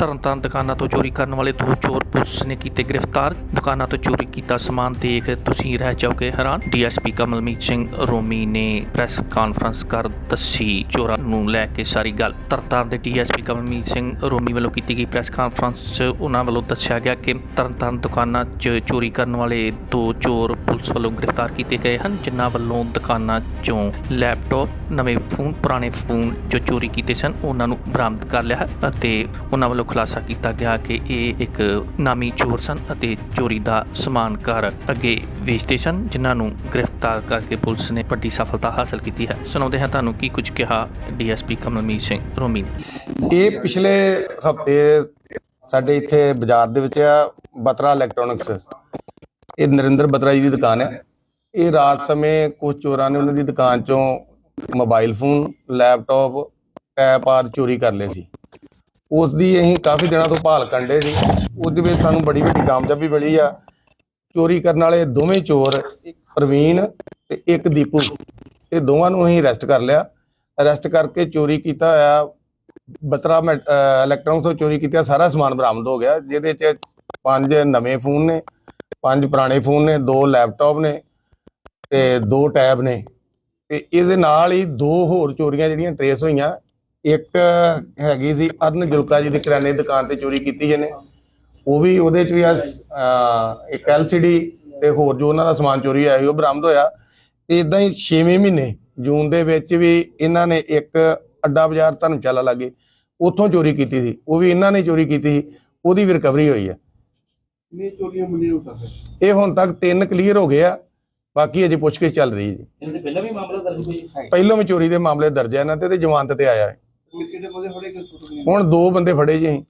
ਤਰਨਤਾਰਨ ਦੁਕਾਨਾਂ ਤੋਂ ਚੋਰੀ ਕਰਨ ਵਾਲੇ ਦੋ ਚੋਰ ਪੁਲਿਸ ਨੇ ਕੀਤੇ ਗ੍ਰਿਫਤਾਰ। ਦੁਕਾਨਾਂ ਤੋਂ ਚੋਰੀ ਕੀਤਾ ਸਮਾਨ ਦੇਖ ਤੁਸੀਂ ਰਹਿ ਜਾਓਗੇ ਹੈਰਾਨ। ਡੀਐਸਪੀ ਕਮਲਮੀਤ ਸਿੰਘ ਰੋਮੀ ਨੇ ਪ੍ਰੈਸ ਕਾਨਫਰੰਸ ਕਰ ਦੱਸੀ। ਚੋਰਾਂ ਨੂੰ ਲੈ ਕੇ ਸਾਰੀ ਗੱਲ। ਤਰਨਤਾਰਨ ਦੇ ਡੀਐਸਪੀ ਕਮਲਮੀਤ ਸਿੰਘ ਰੋਮੀ ਵੱਲੋਂ ਕੀਤੀ ਗਈ ਪ੍ਰੈਸ ਕਾਨਫਰੰਸ 'ਚ ਉਹਨਾਂ ਵੱਲੋਂ ਦੱਸਿਆ ਗਿਆ ਕਿ ਤਰਨਤਾਰਨ ਦੁਕਾਨਾਂ 'ਚ ਚੋਰੀ ਕਰਨ ਵਾਲੇ ਦੋ ਚੋਰ ਪੁਲਿਸ ਵੱਲੋਂ ਗ੍ਰਿਫਤਾਰ ਕੀਤੇ ਗਏ ਹਨ, ਜਿਨ੍ਹਾਂ ਵੱਲੋਂ ਦੁਕਾਨਾਂ 'ਚੋਂ ਲੈਪਟਾਪ, ਨਵੇਂ ਫੋਨ, ਪੁਰਾਣੇ ਫੋਨ ਜੋ ਚੋਰੀ ਕੀਤੇ ਸਨ, ਉਹਨਾਂ ਨੂੰ ਬਰਾਮਦ ਕਰ ਲਿਆ ਹੈ ਅਤੇ ਉਹਨਾਂ ਵੱਲੋਂ ਖੁਲਾਸਾ ਕੀਤਾ ਗਿਆ ਕਿ ਇਹ ਇੱਕ ਨਾਮੀ ਚੋਰ ਸਨ ਅਤੇ ਚੋਰੀ ਦਾ ਸਮਾਨ ਘਰ ਅੱਗੇ ਵੇਚਦੇ ਸਨ, ਜਿਨ੍ਹਾਂ ਨੂੰ ਗ੍ਰਿਫਤਾਰ ਕਰਕੇ ਪੁਲਿਸ ਨੇ ਵੱਡੀ ਸਫਲਤਾ ਹਾਸਲ ਕੀਤੀ ਹੈ। ਸੁਣਾਉਂਦੇ ਹਾਂ ਤੁਹਾਨੂੰ ਕੀ ਕੁਝ ਕਿਹਾ ਡੀਐਸਪੀ ਕਮਲਮੀਤ ਸਿੰਘ ਰੋਮੀ ਨੇ। ਇਹ ਪਿਛਲੇ ਹਫ਼ਤੇ ਸਾਡੇ ਇੱਥੇ ਬਾਜ਼ਾਰ ਦੇ ਵਿੱਚ ਆ ਬਤਰਾ ਇਲੈਕਟ੍ਰੋਨਿਕਸ। ਇਹ ਨਰਿੰਦਰ ਬਤਰਾ ਜੀ ਦੀ ਦੁਕਾਨ ਹੈ ਇਹ ਰਾਤ ਸਮੇਂ ਕੁਝ ਚੋਰਾਂ ਨੇ ਉਹਨਾਂ ਦੀ ਦੁਕਾਨ ਚੋਂ ਮੋਬਾਈਲ ਫੋਨ, ਲੈਪਟਾਪ ਟੈਪ ਆਦਿ ਚੋਰੀ ਕਰ ਲਏ ਸੀ। ਉਸ ਦੀ ਅਸੀਂ ਕਾਫੀ ਦਿਨਾਂ ਤੋਂ ਭਾਲ ਕੰਡੇ ਸੀ। ਉਹਦੇ ਵਿੱਚ ਸਾਨੂੰ ਬੜੀ ਵੱਡੀ ਕਾਮਯਾਬੀ ਮਿਲੀ ਆ। ਚੋਰੀ ਕਰਨ ਵਾਲੇ ਦੋਵੇਂ ਚੋਰ ਪ੍ਰਵੀਨ ਤੇ ਇੱਕ ਦੀਪੂ। ਇਹ ਦੋਵਾਂ ਨੂੰ ਅਸੀਂ ਅਰੈਸਟ ਕਰ ਲਿਆ। ਅਰੈਸਟ ਕਰਕੇ ਚੋਰੀ ਕੀਤਾ ਹੋਇਆ, ਬਤਰਾ ਮੈਂ- ਇਲੈਕਟ੍ਰੋਨਿਕਸ ਤੋਂ ਚੋਰੀ ਕੀਤਾ ਸਾਰਾ ਸਮਾਨ ਬਰਾਮਦ ਹੋ ਗਿਆ। ਜਿਹਦੇ ਚ ਪੰਜ ਨਵੇਂ ਫੋਨ ਨੇ, ਪੰਜ ਪੁਰਾਣੇ ਫੋਨ ਨੇ, ਦੋ ਲੈਪਟਾਪ ਨੇ ਤੇ ਦੋ ਟੈਬ ਨੇ। ਤੇ ਇਹਦੇ ਨਾਲ ਹੀ ਦੋ ਹੋਰ ਚੋਰੀਆਂ ਜਿਹੜੀਆਂ ਟਰੇਸ ਹੋਈਆਂ ਇੱਕ ਹੈਗੀ ਸੀ ਅਰਨ ਜੁਲਕਾ ਜੀ ਦੀ ਕਰਿਆਨੇ ਦੀ ਦੁਕਾਨ ਤੇ ਚੋਰੀ ਕੀਤੀ ਜਿਹਨੇ। ਉਹ ਵੀ ਉਹਦੇ ਚ ਵੀ ਆ ਇੱਕ ਐਲਸੀਡੀ ਤੇ ਹੋਰ ਜੋ ਉਹਨਾਂ ਦਾ ਸਮਾਨ ਚੋਰੀ ਆਇਆ ਸੀ ਉਹ ਬਰਾਮਦ ਹੋਇਆ। ਤੇ ਇਦਾਂ ਹੀ 6ਵੇਂ ਮਹੀਨੇ ਜੂਨ ਦੇ ਵਿੱਚ ਵੀ ਇਹਨਾਂ ਨੇ ਇੱਕ ਅੱਡਾ ਬਾਜ਼ਾਰ ਧਰਮਸ਼ਾਲਾ ਲਾਗੇ ਉੱਥੋਂ ਚੋਰੀ ਕੀਤੀ ਸੀ। ਉਹ ਵੀ ਇਹਨਾਂ ਨੇ ਚੋਰੀ ਕੀਤੀ ਸੀ ਉਹਦੀ ਵੀ ਰਿਕਵਰੀ ਹੋਈ ਹੈ ਨੇ ਚੋਰੀਆਂ ਮੁੰਡੇ ਨੂੰ ਤੱਕ? ਇਹ ਹੁਣ ਤੱਕ ਤਿੰਨ ਕਲੀਅਰ ਹੋ ਗਏ ਆ ਬਾਕੀ ਅਜੇ ਪੁੱਛਗਿੱਛ ਚੱਲ ਰਹੀ ਹੈ ਜੀ। ਪਹਿਲਾਂ ਵੀ ਮਾਮਲਾ ਦਰਜ ਹੋਈ ਪਹਿਲੋਂ ਵੀ ਚੋਰੀ ਦੇ ਮਾਮਲੇ ਦਰਜ ਹੈ ਇਹਨਾਂ ਤੇ ਤੇ ਜ਼ਮਾਨਤ ਤੇ ਆਇਆ ਹੈ। ਕਿਹੜੇ ਬੰਦੇ ਫੜੇ ਕਿ ਚੋਰੀਆਂ ਹੁਣ ਦੋ ਬੰਦੇ ਫੜੇ ਜੀ ਅਸੀਂ।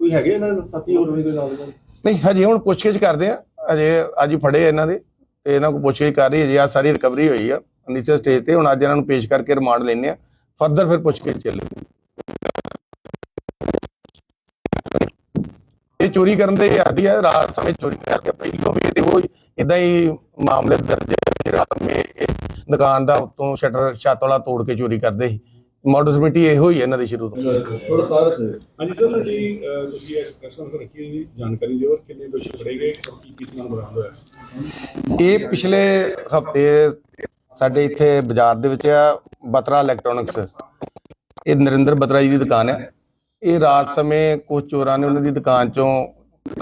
ਕੋਈ ਹੈਗੇ ਇਹਨਾਂ ਦੇ ਸਾਥੀ ਹੋਰ ਵੀ ਕੋਈ ਨਾਲ ਦੇ? ਨਹੀਂ ਹਜੇ ਹੁਣ ਪੁੱਛਗਿੱਛ ਕਰਦੇ ਆ। ਅਜੇ ਅੱਜ ਹੀ ਫੜੇ ਆ ਇਹਨਾਂ ਦੇ ਤੇ ਇਹਨਾਂ ਕੋਲ ਪੁੱਛਗਿੱਛ ਕਰ ਰਹੀ ਹੈ। ਜੀ ਆ ਸਾਰੀ ਰਿਕਵਰੀ ਹੋਈ ਆ ਨੀਚੇ ਸਟੇਜ ਤੇ। ਹੁਣ ਅੱਜ ਇਹਨਾਂ ਨੂੰ ਪੇਸ਼ ਕਰਕੇ ਰਿਮਾਂਡ ਲੈਣੇ ਆ। ਫਰਦਰ ਫਿਰ ਪੁੱਛਗਿੱਛ ਚੱਲੇਗੀ ਇਹ ਚੋਰੀ ਕਰਨ ਦੇ ਆਦੀ ਹੈ ਰਾਤ ਸਮੇਂ ਚੋਰੀ ਕਰਕੇ ਪਹਿਲੋਂ ਵੀ ਤੇ ਉਹ ਇਦਾਂ ਹੀ ਮਾਮਲੇ ਦਰਜ ਰਾਤ ਸਮੇਂ ਇਹ ਦੁਕਾਨ ਦਾ ਉੱਤੋਂ ਸ਼ਟਰ ਛੱਤ ਵਾਲਾ ਤੋੜ ਕੇ ਚੋਰੀ ਕਰਦੇ ਸੀ। ਮੋਡਸਮਿਟੀ ਇਹੋ ਹੀ ਹੈ ਇਹਨਾਂ ਦੀ ਸ਼ੁਰੂ ਤੋਂ। ਥੋੜਾ ਤਾਰ ਹਾਂਜੀ ਸਰ ਅਹ, ਤੁਸੀਂ ਇਸ ਪ੍ਰੈਸ ਕਾਨਫਰੰਸ ਰੱਖੀ ਹੈ ਜਾਣਕਾਰੀ ਦਿਓ ਕਿੰਨੇ ਦੋਸ਼ੀ ਫੜੇ ਗਏ ਔਰ ਕੀ ਕੀ ਸਮਾਨ ਬਰਾਮਦ ਹੋਇਆ? ਇਹ ਪਿਛਲੇ ਹਫ਼ਤੇ ਸਾਡੇ ਇੱਥੇ ਬਾਜ਼ਾਰ ਦੇ ਵਿੱਚ ਆ ਬਤਰਾ ਇਲੈਕਟ੍ਰੋਨਿਕਸ ਇਹ ਨਰਿੰਦਰ ਬਤਰਾ ਜੀ ਦੀ ਦੁਕਾਨ ਹੈ ਇਹ ਰਾਤ ਸਮੇਂ ਕੁਝ ਚੋਰਾਂ ਨੇ ਉਹਨਾਂ ਦੀ ਦੁਕਾਨ ਚੋਂ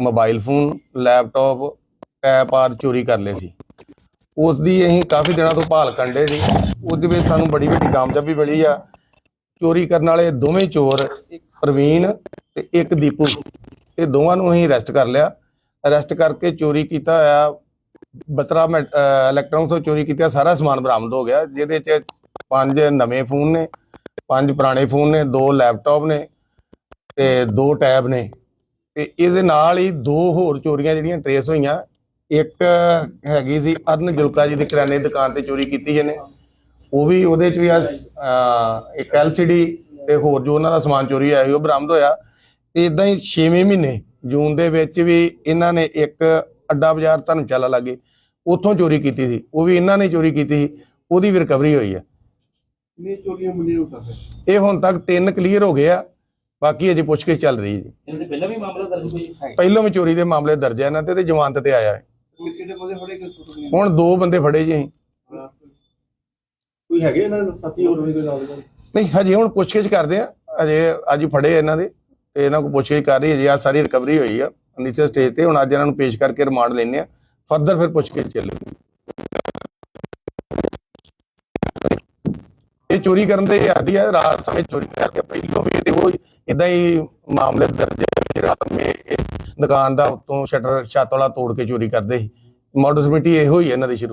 ਮੋਬਾਈਲ ਫੋਨ ਲੈਪਟਾਪ ਟੈਪ ਆਦਿ ਚੋਰੀ ਕਰ ਲਏ ਸੀ। ਉਸ ਦੀ ਅਸੀਂ ਕਾਫੀ ਦਿਨਾਂ ਤੋਂ ਭਾਲ ਕੰਡੇ ਸੀ। ਉਹਦੇ ਵਿੱਚ ਸਾਨੂੰ ਬੜੀ ਵੱਡੀ ਕਾਮਯਾਬੀ ਮਿਲੀ ਆ। ਚੋਰੀ ਕਰਨ ਵਾਲੇ ਦੋਵੇਂ ਚੋਰ, ਇੱਕ ਪ੍ਰਵੀਨ ਤੇ ਇੱਕ ਦੀਪੂ। ਇਹ ਦੋਵਾਂ ਨੂੰ ਅਸੀਂ ਅਰੈਸਟ ਕਰ ਲਿਆ। ਅਰੈਸਟ ਕਰਕੇ ਚੋਰੀ ਕੀਤਾ ਹੋਇਆ, ਬਤਰਾ ਮੈਂ- ਇਲੈਕਟ੍ਰੋਨਿਕਸ ਤੋਂ ਚੋਰੀ ਕੀਤਾ, ਸਾਰਾ ਸਮਾਨ ਬਰਾਮਦ ਹੋ ਗਿਆ। ਜਿਹਦੇ ਚ ਪੰਜ ਨਵੇਂ ਫੋਨ ਨੇ, ਪੰਜ ਪੁਰਾਣੇ ਫੋਨ ਨੇ, ਦੋ ਲੈਪਟਾਪ ਨੇ ਤੇ ਦੋ ਟੈਬ ਨੇ। ਤੇ ਇਹਦੇ ਨਾਲ ਹੀ ਦੋ ਹੋਰ ਚੋਰੀਆਂ ਜਿਹੜੀਆਂ ਟਰੇਸ ਹੋਈਆਂ ਇੱਕ ਹੈਗੀ ਸੀ ਅਰਨ ਜੁਲਕਾ ਜੀ ਦੀ ਕਰਿਆਨੇ ਦੀ ਦੁਕਾਨ ਤੇ ਚੋਰੀ ਕੀਤੀ ਜਿਹਨੇ ਉਹ ਵੀ ਉਹਦੇ ਚ ਵੀ ਆ ਇੱਕ ਐਲਸੀਡੀ ਤੇ ਹੋਰ ਜੋ ਉਹਨਾਂ ਦਾ ਸਮਾਨ ਚੋਰੀ ਆਇਆ ਸੀ ਉਹ ਬਰਾਮਦ ਹੋਇਆ। ਤੇ ਇਦਾਂ ਹੀ 6ਵੇਂ ਮਹੀਨੇ ਜੂਨ ਦੇ ਵਿੱਚ ਵੀ ਇਹਨਾਂ ਨੇ ਇੱਕ ਅੱਡਾ ਬਾਜ਼ਾਰ ਧਰਮਸ਼ਾਲਾ ਲਾਗੇ ਉੱਥੋਂ ਚੋਰੀ ਕੀਤੀ ਸੀ। ਉਹ ਵੀ ਇਹਨਾਂ ਨੇ ਚੋਰੀ ਕੀਤੀ ਸੀ ਉਹਦੀ ਵੀ ਰਿਕਵਰੀ ਹੋਈ ਹੈ ਨੇ ਚੋਰੀਆਂ ਮੁੰਡੇ ਨੂੰ ਤੱਕ? ਇਹ ਹੁਣ ਤੱਕ ਤਿੰਨ ਕਲੀਅਰ ਹੋ ਗਏ ਆ ਬਾਕੀ ਅਜੇ ਪੁੱਛਗਿੱਛ ਚੱਲ ਰਹੀ ਹੈ ਜੀ। ਇਹਨਾਂ ਦੇ ਪਹਿਲਾਂ ਵੀ ਮਾਮਲਾ ਦਰਜ ਹੋਈ ਪਹਿਲੋਂ ਵੀ ਚੋਰੀ ਦੇ ਮਾਮਲੇ ਦਰਜ ਹੈ ਇਹਨਾਂ ਤੇ ਤੇ ਜ਼ਮਾਨਤ ਤੇ ਆਇਆ ਹੈ। ਕਿਹੜੇ ਬੰਦੇ ਫੜੇ ਕਿ ਚੋਰੀਆਂ ਹੁਣ ਦੋ ਬੰਦੇ ਫੜੇ ਜੀ ਅਸੀਂ। ਕੋਈ ਹੈਗੇ ਇਹਨਾਂ ਦੇ ਸਾਥੀ ਹੋਰ ਵੀ ਕੋਈ ਨਾਲ ਦੇ? ਨਹੀਂ ਹਜੇ ਹੁਣ ਪੁੱਛਗਿੱਛ ਕਰਦੇ ਆ। ਅਜੇ ਅੱਜ ਹੀ ਫੜੇ ਇਹਨਾਂ ਦੇ ਤੇ ਇਹਨਾਂ ਕੋਲ ਪੁੱਛਗਿੱਛ ਕਰ ਰਹੀ ਹੈ। ਜੀ ਆ ਸਾਰੀ ਰਿਕਵਰੀ ਹੋਈ ਆ ਨੀਚੇ ਸਟੇਜ ਤੇ। ਹੁਣ ਅੱਜ ਇਹਨਾਂ ਨੂੰ ਪੇਸ਼ ਕਰਕੇ ਰਿਮਾਂਡ ਲੈਣੇ ਆ। ਫਰਦਰ ਫਿਰ ਪੁੱਛਗਿੱਛ ਚੱਲੇਗੀ। ਚੋਰੀ ਕਰਨ ਤੇ ਆਦੀ ਹੈ ਰਾਤ ਸਮੇਂ ਚੋਰੀ ਕਰਕੇ ਪਹਿਲੋਂ ਵੀ ਤੇ ਉਹ ਇਦਾਂ ਹੀ ਮਾਮਲੇ ਦਰਜ ਹੈ ਰਾਤ ਸਮੇਂ ਦੁਕਾਨ ਦਾ ਉੱਤੋਂ ਸ਼ਟਰ ਛੱਤ ਵਾਲਾ ਤੋੜ ਕੇ ਚੋਰੀ ਕਰਦੇ ਸੀ। ਮੋਡਸਮਿਟੀ ਇਹੋ ਹੀ ਹੈ ਇਹਨਾਂ ਦੀ ਸ਼ੁਰੂ